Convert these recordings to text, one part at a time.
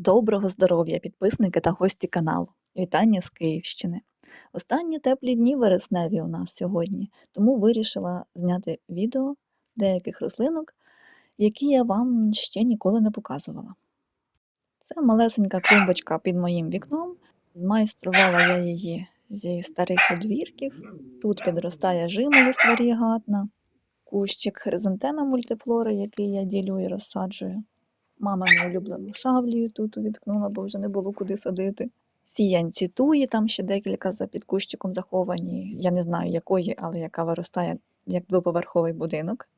Доброго здоров'я, підписники та гості каналу. Вітання з Київщини. Останні теплі дні вересневі у нас сьогодні, тому вирішила зняти відео деяких рослинок, які я вам ще ніколи не показувала. Це малесенька клумбочка під моїм вікном. Змайструвала я її зі старих одвірків. Тут підростає жимолость варігатна, кущик хризантеми мультифлори, який я ділю і розсаджую. Мама не улюблену шавлію тут увіткнула, бо вже не було куди садити. Сіянці туї, там ще декілька за під кущиком заховані. Я не знаю якої, але яка виростає як двоповерховий будинок.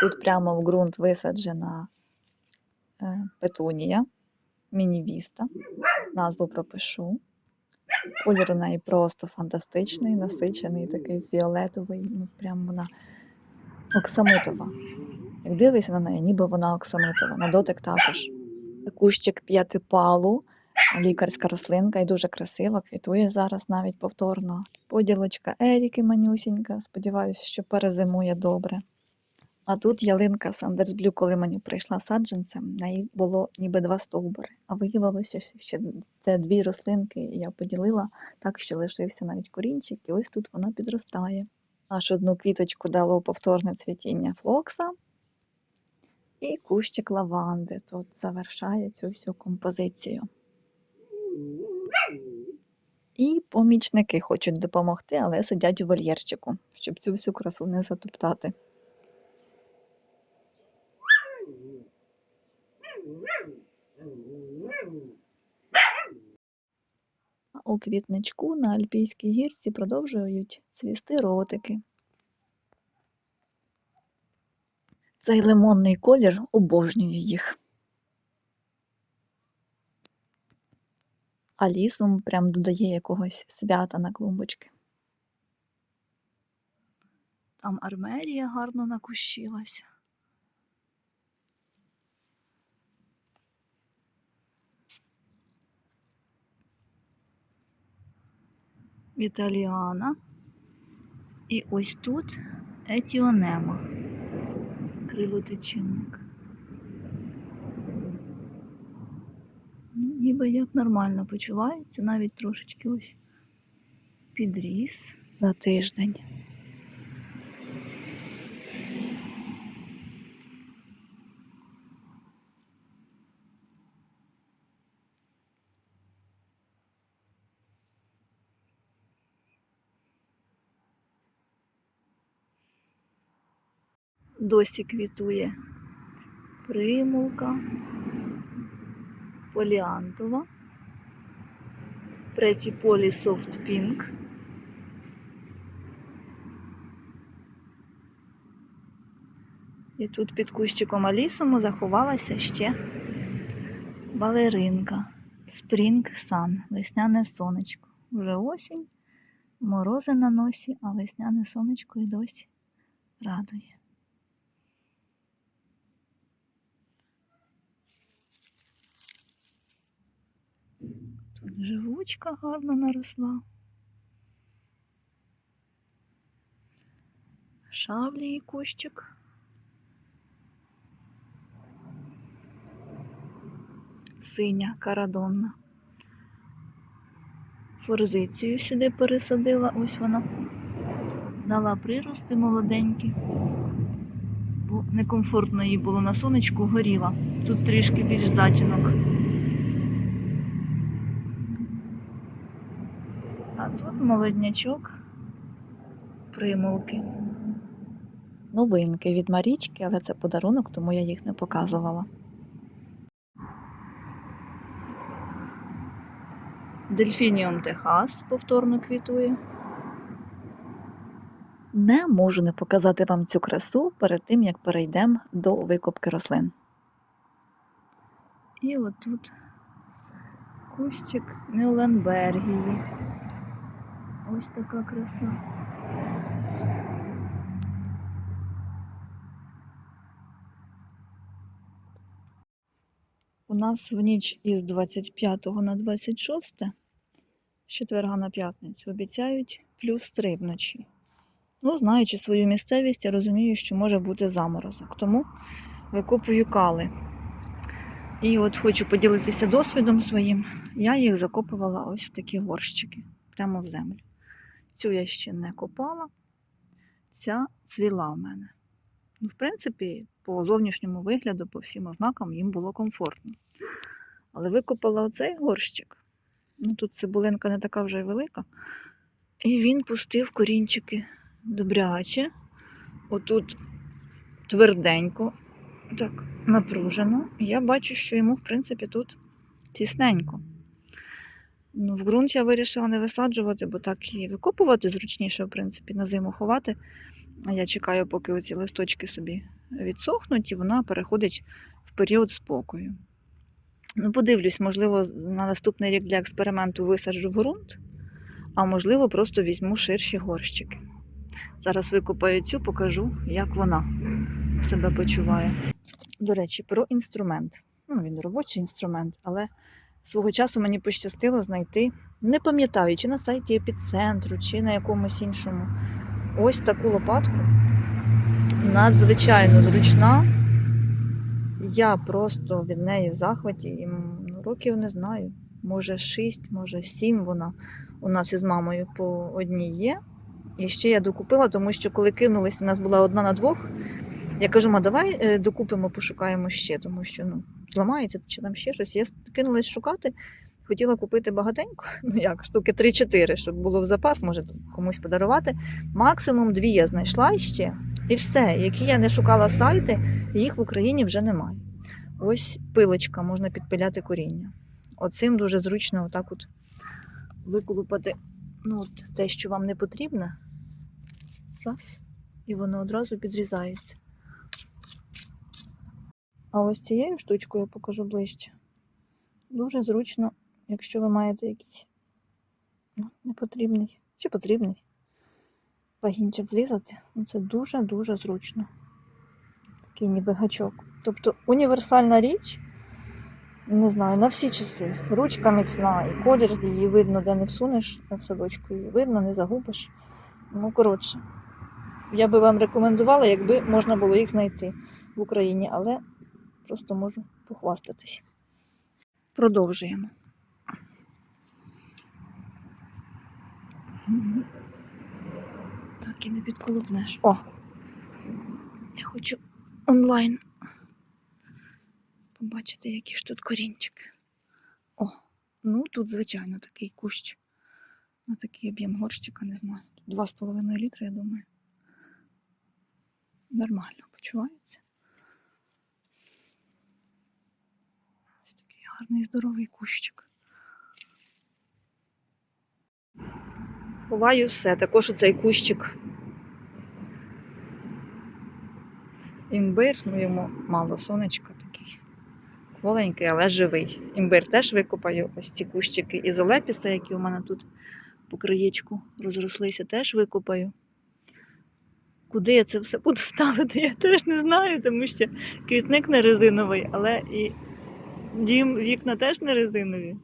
Тут прямо в ґрунт висаджена е, петунія, мінівіста. Назву пропишу. Колір у неї просто фантастичний, насичений, такий фіолетовий, ну прям вона оксамитова. Як дивишся на неї, ніби вона оксамитова, на дотик також. Кущик п'ятипалу, лікарська рослинка і дуже красива, квітує зараз навіть повторно. Поділочка Еріки манюсінька, сподіваюся, що перезимує добре. А тут ялинка Сандерс Блю, коли мені прийшла саджанцем, в неї було ніби два стовбури. А виявилося, що це дві рослинки я поділила так, що лишився навіть корінчик, і ось тут вона підростає. Аж одну квіточку дало повторне цвітіння флокса. І кущик лаванди тут завершає цю всю композицію. І помічники хочуть допомогти, але сидять у вольєрчику, щоб цю всю красу не затоптати. У квітничку на Альпійській гірці продовжують цвісти ротики. Цей лимонний колір обожнюю їх. А лісом прям додає якогось свята на клумбочки. Там армерія гарно накущилася. Віталіана. І ось тут етіонема крилотичинник. Ну, ніби як нормально почувається, навіть трошечки ось підріс за тиждень. Досі квітує примулка, поліантова, преті полі софт пінк. І тут під кущиком алісому заховалася ще балеринка. Спрінг сан, весняне сонечко. Вже осінь, морози на носі, а весняне сонечко і досі радує. Живучка гарно наросла. Шавлій кущик. Синя карадонна. Форзицію сюди пересадила, ось вона. Дала прирости молоденькі, бо некомфортно їй було на сонечку, горіла. Тут трішки більш затінок. А тут молоднячок примулки. Новинки від Марічки, але це подарунок, тому я їх не показувала. Дельфініум Техас повторно квітує. Не можу не показати вам цю красу перед тим, як перейдемо до викопки рослин. І отут кущик Мюлленбергії. Ось така краса. У нас в ніч із 25 на 26, з четверга на п'ятницю, обіцяють плюс 3 вночі. Ну, знаючи свою місцевість, я розумію, що може бути заморозок. Тому викопую кали. І от хочу поділитися досвідом своїм. Я їх закопувала ось в такі горщики, прямо в землю. Цю я ще не копала, ця цвіла в мене. Ну, в принципі, по зовнішньому вигляду, по всім ознакам їм було комфортно. Але викопала оцей горщик. Ну, тут цибулинка не така вже й велика. І він пустив корінчики добряче. Отут тверденько, так, напружено. Я бачу, що йому, в принципі, тут тісненько. Ну, в ґрунт я вирішила не висаджувати, бо так і викопувати зручніше, в принципі, на зиму ховати. Я чекаю, поки оці листочки собі відсохнуть, і вона переходить в період спокою. Ну, подивлюсь, можливо, на наступний рік для експерименту висаджу в ґрунт, а можливо, просто візьму ширші горщики. Зараз викопаю цю, покажу, як вона себе почуває. До речі, про інструмент. Ну, він робочий інструмент, але свого часу мені пощастило знайти, не пам'ятаю, чи на сайті епіцентру, чи на якомусь іншому. Ось таку лопатку. Надзвичайно зручна. Я просто від неї в захваті. І, ну, років не знаю. Може 6, може 7 вона у нас із мамою по одній є. І ще я докупила, тому що коли кинулися, у нас була одна на двох. Я кажу, ма, давай е, докупимо, пошукаємо ще, тому що ну, зламається чи там ще щось. Я кинулась шукати, хотіла купити багатенько, ну як, штуки 3-4, щоб було в запас, може комусь подарувати. Максимум дві я знайшла ще. І все, які я не шукала сайти, їх в Україні вже немає. Ось пилочка, можна підпиляти коріння. Оцим дуже зручно отак от виколупати ну, от, те, що вам не потрібно. Раз, і воно одразу підрізається. А ось цією штучкою я покажу ближче. Дуже зручно, якщо ви маєте якийсь ну, непотрібний чи потрібний вагінчик зрізати. Ну, Це дуже-дуже зручно. Такий ніби гачок. Тобто універсальна річ, не знаю, на всі часи. Ручка міцна, і колір її видно, де не всунеш в садочку, її видно, не загубиш. Ну, коротше, я би вам рекомендувала, якби можна було їх знайти в Україні, але просто можу похвастатись. Продовжуємо. Так і не підколупнеш. О! Я хочу онлайн побачити, які ж тут корінчики. О, ну тут, звичайно, такий кущ. На такий об'єм горщика, не знаю. Тут 2,5 літри, я думаю. Нормально почувається. Ось такий гарний здоровий кущик. Ховаю все, також оцей кущик. Імбир, ну йому мало сонечка такий. Кволенький, але живий. Імбир теж викопаю. Ось ці кущики ізолепіса, які у мене тут по краєчку розрослися, теж викопаю. Куди я це все буду ставити, я теж не знаю, тому що квітник не резиновий, але і дім, вікна теж не резинові.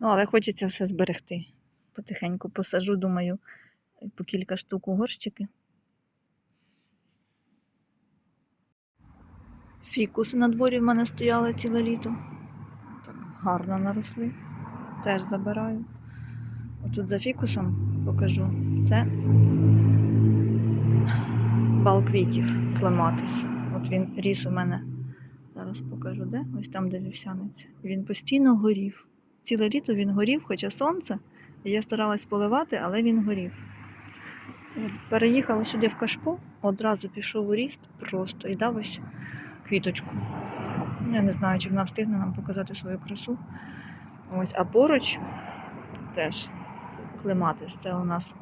Ну, але хочеться все зберегти. Потихеньку посажу, думаю, по кілька штук у горщики. Фікуси на дворі в мене стояли ціле літо. Так гарно наросли. Теж забираю. Отут за фікусом покажу. Це бал квітів клематис. От він ріс у мене. Зараз покажу де. Ось там, де вівсянець. Він постійно горів. Ціле літо він горів, хоча сонце. Я старалась поливати, але він горів. Переїхала сюди в кашпо, одразу пішов у ріст просто і дав ось квіточку. Я не знаю, чи вона встигне нам показати свою красу. Ось, а поруч теж клематис. Це у нас.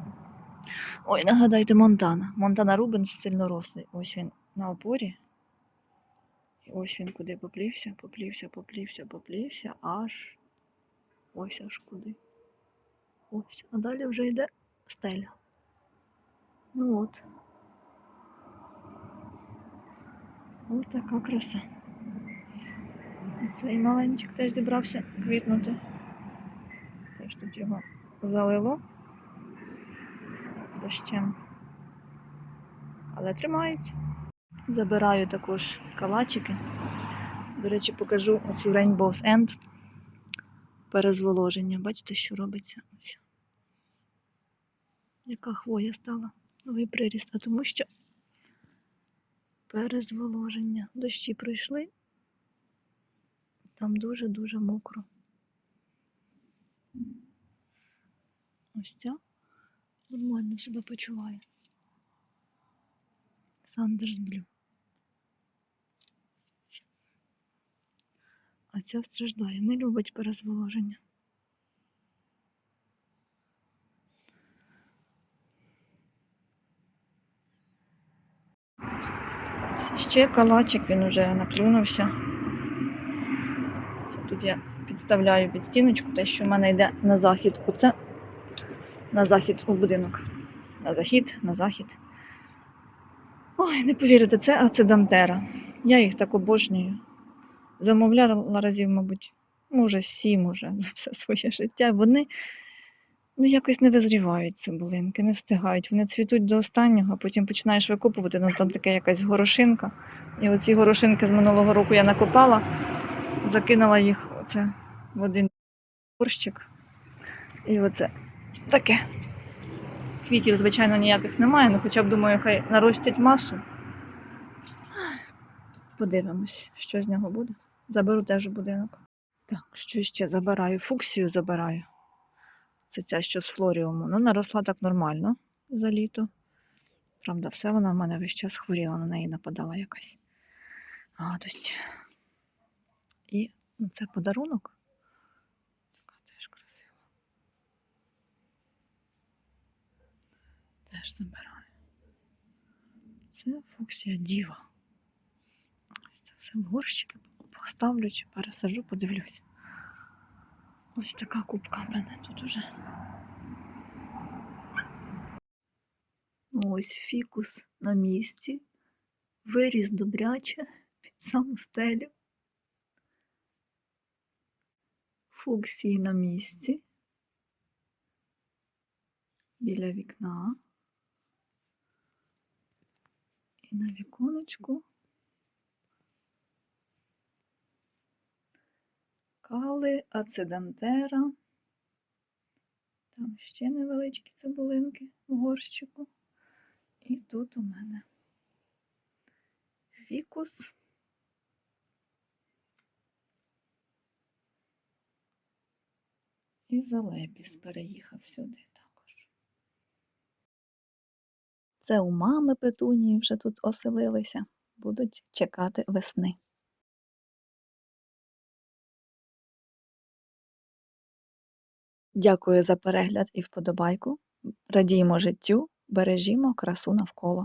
Ой, нагадайте, Монтана. Монтана Рубенс сильнорослий. Ось він на опорі. І ось він куди поплівся, поплівся, поплівся, поплівся, аж ось аж куди. Ось, а далі вже йде стеля. Ну от. Ось така краса. Цей маленький теж зібрався квітнути. Теж тут його залило дощем. Але тримається. Забираю також калачики. До речі, покажу оцю Rainbow's End перезволоження. Бачите, що робиться? Яка хвоя стала? Новий приріст, а тому що перезволоження. Дощі пройшли, там дуже-дуже мокро. Ось ця нормально себе почуває. Сандерс Блю. А ця страждає, не любить перезволоження. Ще калачик, він уже наклюнувся. Це тут я підставляю під стіночку, те, що в мене йде на захід. Оце на захід у будинок. На захід, на захід. Ой, не повірите, це ацидантера. Я їх так обожнюю. Замовляла разів, мабуть, може, сім уже за все своє життя. Вони ну, якось не визрівають цибулинки, не встигають. Вони цвітуть до останнього, а потім починаєш викопувати, ну там така якась горошинка. І оці горошинки з минулого року я накопала, закинула їх оце в один горщик. І оце таке. Квітів, звичайно, ніяких немає, ну хоча б думаю, хай наростять масу. Подивимось, що з нього буде. Заберу теж будинок. Так, що ще забираю? Фуксію забираю. Це ця, що з флоріуму. Ну, наросла так нормально за літо. Правда, все вона в мене весь час хворіла, на неї нападала якась гадость. І ну, це подарунок. Така теж красива. Теж забираю. Це фуксія діва. Це все в горщики поставлю чи пересажу, подивлюсь. Ось така кубка в мене тут уже. Ось фікус на місці. Виріс добряче під саму стелю. Фуксії на місці. Біля вікна. І на віконечку. Кали, ацидантера. Там ще невеличкі цибулинки в горщику. І тут у мене фікус. І залепіс переїхав сюди також. Це у мами петунії вже тут оселилися. Будуть чекати весни. Дякую за перегляд і вподобайку. Радіймо життю, бережімо красу навколо.